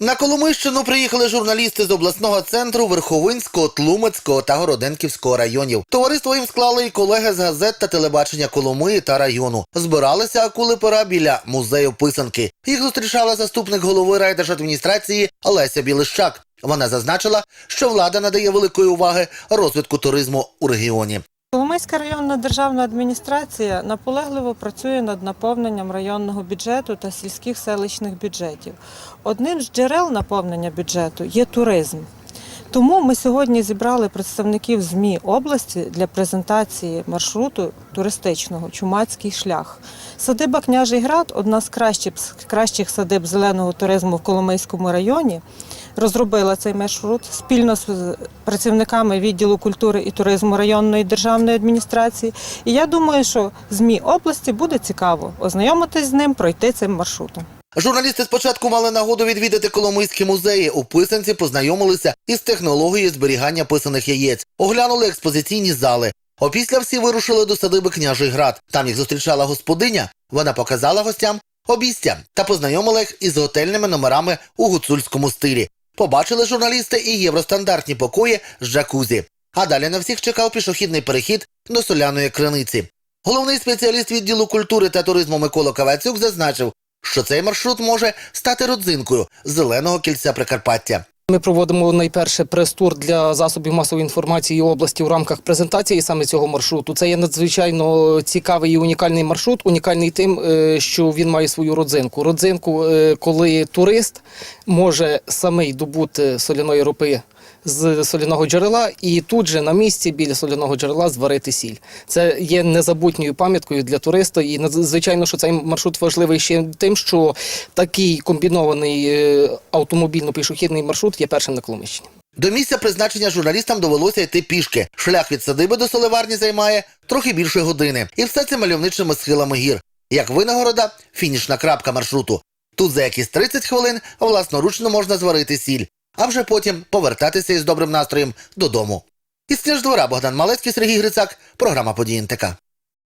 На Коломийщину приїхали журналісти з обласного центру Верховинського, Тлумацького та Городенківського районів. Товариство їм склали і колеги з газет та телебачення Коломиї та району. Збиралися акули пора біля музею писанки. Їх зустрічала заступник голови райдержадміністрації Олеся Білищак. Вона зазначила, що влада надає великої уваги розвитку туризму у регіоні. Коломийська районна державна адміністрація наполегливо працює над наповненням районного бюджету та сільських селищних бюджетів. Одним з джерел наповнення бюджету є туризм. Тому ми сьогодні зібрали представників ЗМІ області для презентації маршруту туристичного Чумацький шлях. Садиба Княжий Град одна з кращих, кращих садиб зеленого туризму в Коломийському районі. Розробила цей маршрут спільно з працівниками відділу культури і туризму районної державної адміністрації. І я думаю, що ЗМІ області буде цікаво ознайомитись з ним, пройти цим маршрутом. Журналісти спочатку мали нагоду відвідати Коломийські музеї. У писанці познайомилися із технологією зберігання писаних яєць, оглянули експозиційні зали. Опісля всі вирушили до садиби княжий град. Там їх зустрічала господиня. Вона показала гостям обійстя та познайомила їх із готельними номерами у гуцульському стилі. Побачили журналісти і євростандартні покої з джакузі. А далі на всіх чекав пішохідний перехід до соляної криниці. Головний спеціаліст відділу культури та туризму Микола Кавацюк зазначив, що цей маршрут може стати родзинкою зеленого кільця Прикарпаття. Ми проводимо найперше прес-тур для засобів масової інформації області у рамках презентації саме цього маршруту. Це є надзвичайно цікавий і унікальний маршрут. Унікальний тим, е, що він має свою родзинку. Родзинку, е, коли турист може самий добути соляної ропи з соляного джерела і тут же на місці біля соляного джерела зварити сіль. Це є незабутньою пам'яткою для туриста. І надзвичайно, що цей маршрут важливий ще тим, що такий комбінований е, автомобільно-пішохідний маршрут є першим на Коломищині. До місця призначення журналістам довелося йти пішки. Шлях від садиби до соливарні займає трохи більше години. І все це мальовничими схилами гір. Як винагорода, фінішна крапка маршруту. Тут за якісь 30 хвилин власноручно можна зварити сіль, а вже потім повертатися із добрим настроєм додому. Із Сніждвора Богдан Малецький, Сергій Грицак, програма «Події НТК».